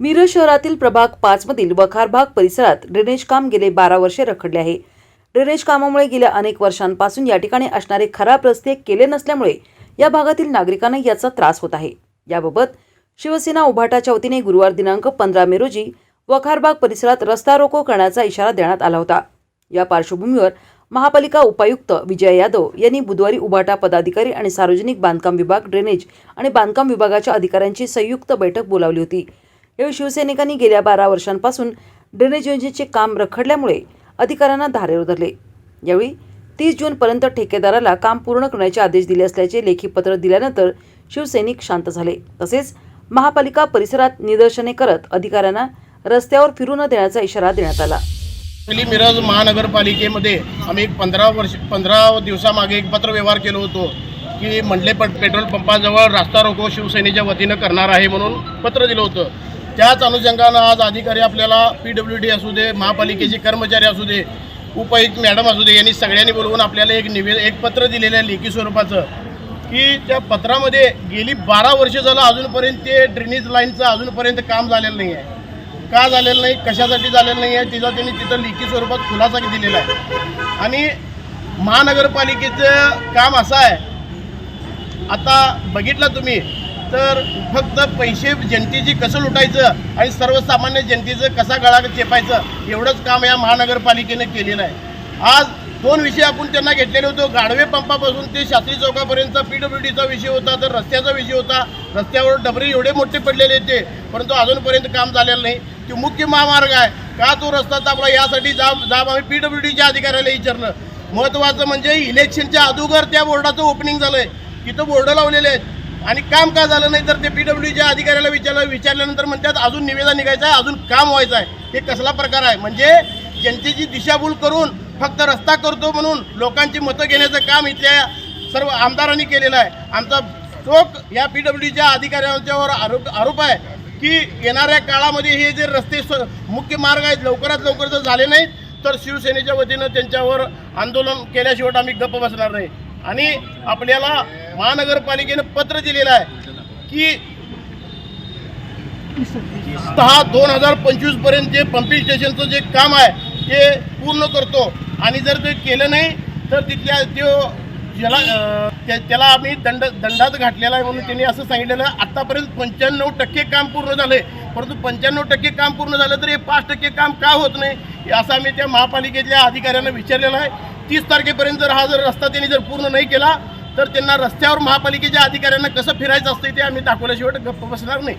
मिरज शहरातील प्रभाग पाचमधील वखारबाग परिसरात ड्रेनेज काम गेले बारा वर्षे रखडले आहे. ड्रेनेज कामामुळे गेल्या अनेक वर्षांपासून या ठिकाणी असणारे खराब रस्ते केले नसल्यामुळे या भागातील नागरिकांना याचा त्रास होत आहे. याबाबत शिवसेना उभाटाच्या वतीने गुरुवार दिनांक पंधरा मे रोजी वखारबाग परिसरात रस्ता रोको करण्याचा इशारा देण्यात आला होता. या पार्श्वभूमीवर महापालिका उपायुक्त विजय यादव यांनी बुधवारी उभाटा पदाधिकारी आणि सार्वजनिक बांधकाम विभाग ड्रेनेज आणि बांधकाम विभागाच्या अधिकाऱ्यांची संयुक्त बैठक बोलावली होती. यावेळी शिवसैनिकांनी गेल्या बारा वर्षांपासून ड्रेनेज योजनेचे काम रखडल्यामुळे अधिकाऱ्यांना धारेवर धरले यावेळी तीस जूनपर्यंत ठेकेदाराला काम पूर्ण करण्याचे आदेश दिले असल्याचे लेखी पत्र दिल्यानंतर शिवसैनिक शांत झाले. तसेच महापालिका परिसरात निदर्शने करत अधिकाऱ्यांना रस्त्यावर फिरू न देण्याचा इशारा देण्यात आला. पहिली मिरज महानगरपालिकेमध्ये आम्ही एक पंधरा वर्ष पंधरा दिवसामागे एक पत्रव्यवहार केलो होतो की मंडले पेट्रोल पंपाजवळ रास्ता रोको शिवसेनेच्या वतीनं करणार आहे म्हणून पत्र दिलं होतं. त्याच अनुषंगानं आज अधिकारी आपल्याला पी डब्ल्यू डी असू दे महापालिकेचे कर्मचारी असू दे उपायुक्त मॅडम असू दे यांनी सगळ्यांनी बोलवून आपल्याला एक निवे एक पत्र दिलेलं आहे लेखी स्वरूपाचं की त्या पत्रामध्ये गेली बारा वर्ष झालं अजूनपर्यंत ते ड्रेनेज लाईनचं अजूनपर्यंत काम झालेलं नाही आहे. का झालेलं नाही? कशासाठी झालेलं नाही आहे? तिचा त्यांनी तिथं लिखी स्वरूपात खुलासा दिलेला आहे. आणि महानगरपालिकेचं काम असं आहे. आता बघितलं तुम्ही तर फक्त पैसे जनतेची कसं लुटायचं आणि सर्वसामान्य जनतेचं कसा गळा चेपायचं एवढंच काम या महानगरपालिकेनं केलेलं आहे. आज दोन विषय आपण त्यांना घेतलेले होतो. गाढवे पंपापासून ते शास्त्री चौकापर्यंत पी डब्ल्यू डीचा विषय होता तर रस्त्याचा विषय होता. रस्त्यावर डबरे एवढे मोठे पडलेले ते परंतु अजूनपर्यंत काम झालेलं नाही. तो मुख्य महामार्ग आहे. का तो रस्ता तापला यासाठी जाब जाब आम्ही पी डब्ल्यू डीच्या अधिकाऱ्याला विचारलं महत्त्वाचं म्हणजे इलेक्शनच्या अगोदर त्या बोर्डाचं ओपनिंग झालं आहे तिथं बोर्ड लावलेले आहेत. आणि काम का झालं नाही तर ते पी डब्ल्यूच्या अधिकाऱ्याला विचारलं विचारल्यानंतर म्हणतात अजून निवेदन निघायचं आहे अजून काम व्हायचं आहे. हे कसला प्रकार आहे? म्हणजे जनतेची दिशाभूल करून फक्त रस्ता करतो म्हणून लोकांची मतं घेण्याचं काम इथल्या सर्व आमदारांनी केलेलं आहे. आमचा चोख या पी डब्ल्यूच्या अधिकाऱ्यांच्यावर आरोप आरोप आहे की येणाऱ्या काळामध्ये हे जे रस्ते स्व- मुख्य मार्ग आहेत लवकरात लवकर जर झाले नाहीत तर शिवसेनेच्या वतीनं त्यांच्यावर आंदोलन केल्याशिवाय आम्ही गप्प बसणार नाही. आणि आपल्याला महानगरपालिकेनं पत्र दिलेलं आहे की सहा दोन हजार पंचवीसपर्यंत जे पंपिंग स्टेशनचं जे काम आहे ते पूर्ण करतो. आणि जर ते केलं नाही तर तिथल्या त्यो ज्याला त्या- त्याला आम्ही दंड दंडात घातलेला आहे म्हणून त्यांनी असं सांगितलेलं आहे. आत्तापर्यंत पंच्याण्णव टक्के काम पूर्ण झाले परंतु पंच्याण्णव टक्के काम पूर्ण झालं तर हे पाच टक्के काम का होत नाही असं आम्ही त्या महापालिकेतल्या अधिकाऱ्यांना विचारलेलं आहे. तीस तारखेपर्यंत जर हा जर रस्ता त्यांनी जर पूर्ण नाही केला तर त्यांना रस्त्यावर महापालिकेच्या अधिकाऱ्यांना कसं फिरायचं असतं ते आम्ही दाखवल्याशिवाय गप्प बसणार नाही.